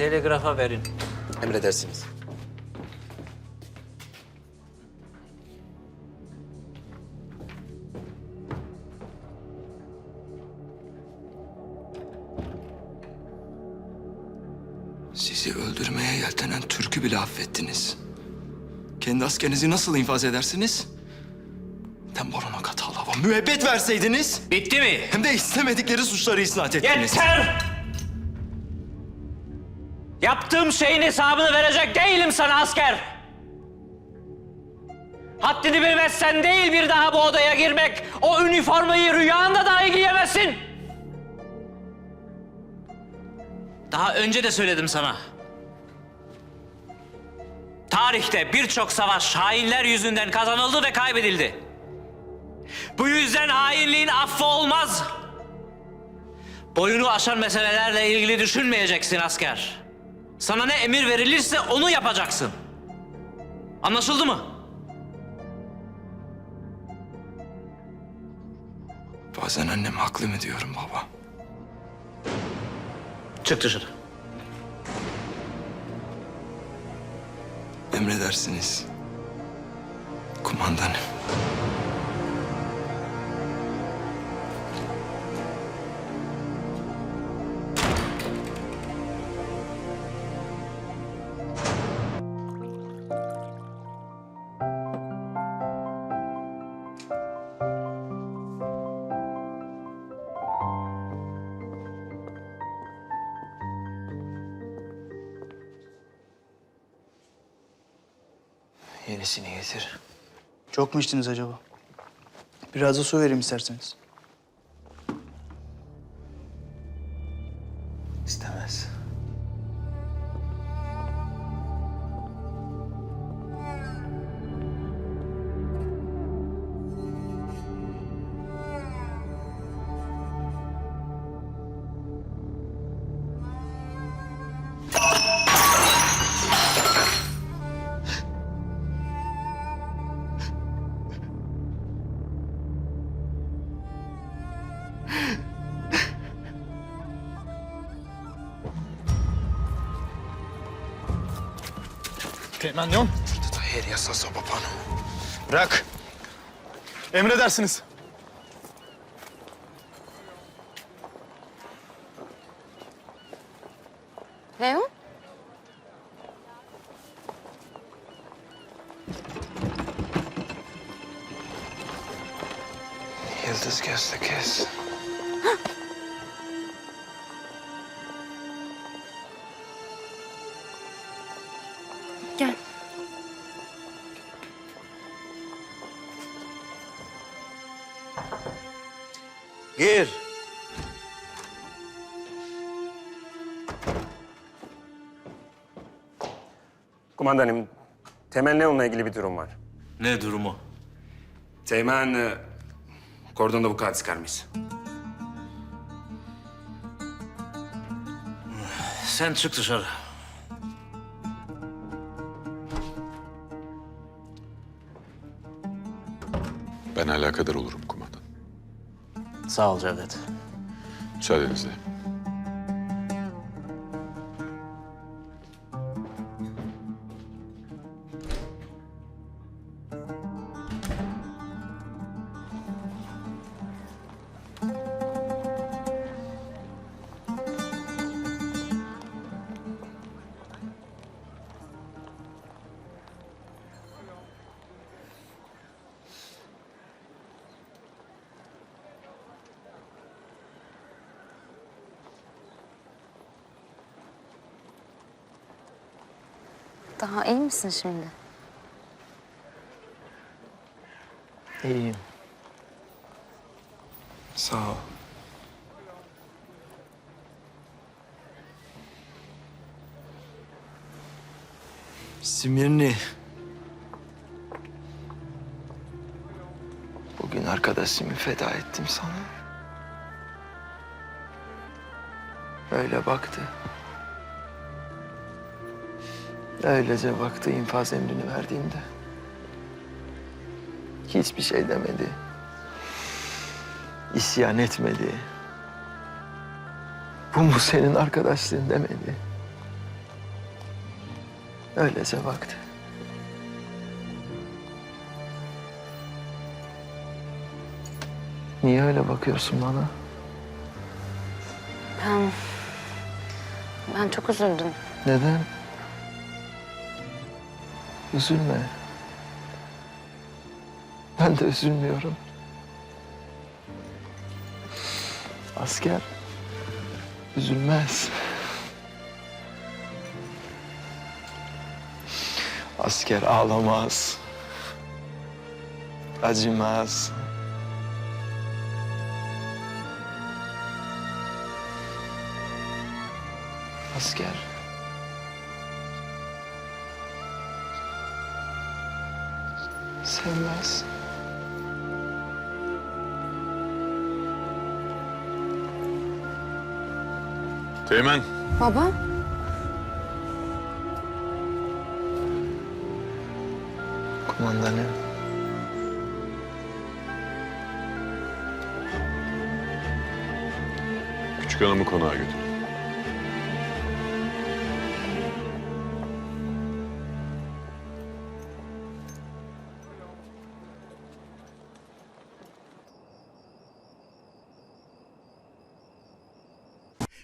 Telegrafa verin. Emredersiniz. Sizi öldürmeye yeltenen Türk'ü bile affettiniz. Kendi askerinizi nasıl infaz edersiniz? Temboruna katalava müebbet verseydiniz. Bitti mi? Hem de istemedikleri suçları isnat ettiniz. Yeter! Yaptığım şeyin hesabını verecek değilim sana asker. Haddini bilmezsen değil bir daha bu odaya girmek. O üniformayı rüyanda dahi giyemezsin. Daha önce de söyledim sana. Tarihte birçok savaş hainler yüzünden kazanıldı ve kaybedildi. Bu yüzden hainliğin affı olmaz. Boyunu aşan meselelerle ilgili düşünmeyeceksin asker. Sana ne emir verilirse onu yapacaksın. Anlaşıldı mı? Bazen annem haklı mı diyorum baba. Çık dışarı. Emredersiniz. Kumandanım. Yenisini getir. Çok mu içtiniz acaba? Biraz da su vereyim isterseniz. İstemez. Teğmen Leon. Tahir yasa sabapano. Bırak. Emredersiniz. Leon? Yıldız gözlü kız. Gir. Kumandanım, Temel Neon'la ilgili bir durum var. Ne durumu? Teğmen e, kordonda vukuat çıkarmış. Sen çık dışarı. Ben alakadar olurum kumandan. Sağ ol Cevdet. Müsaadenizle. Daha iyi misin şimdi? İyiyim. Sağ ol. Simirni. Bugün arkadaşımı feda ettim sana. Öyle baktı. Öylece baktı infaz emrini verdiğimde. Hiçbir şey demedi. İsyan etmedi. Bu mu senin arkadaşlığın demedi. Öylece baktı. Niye öyle bakıyorsun bana? Ben... Ben çok üzüldüm. Neden? Üzülme. Ben de üzülmüyorum. Asker üzülmez. Asker ağlamaz. Acımaz. Asker sevmez. Teğmen. Baba? Kumandanım. Küçük hanımı konağa götür.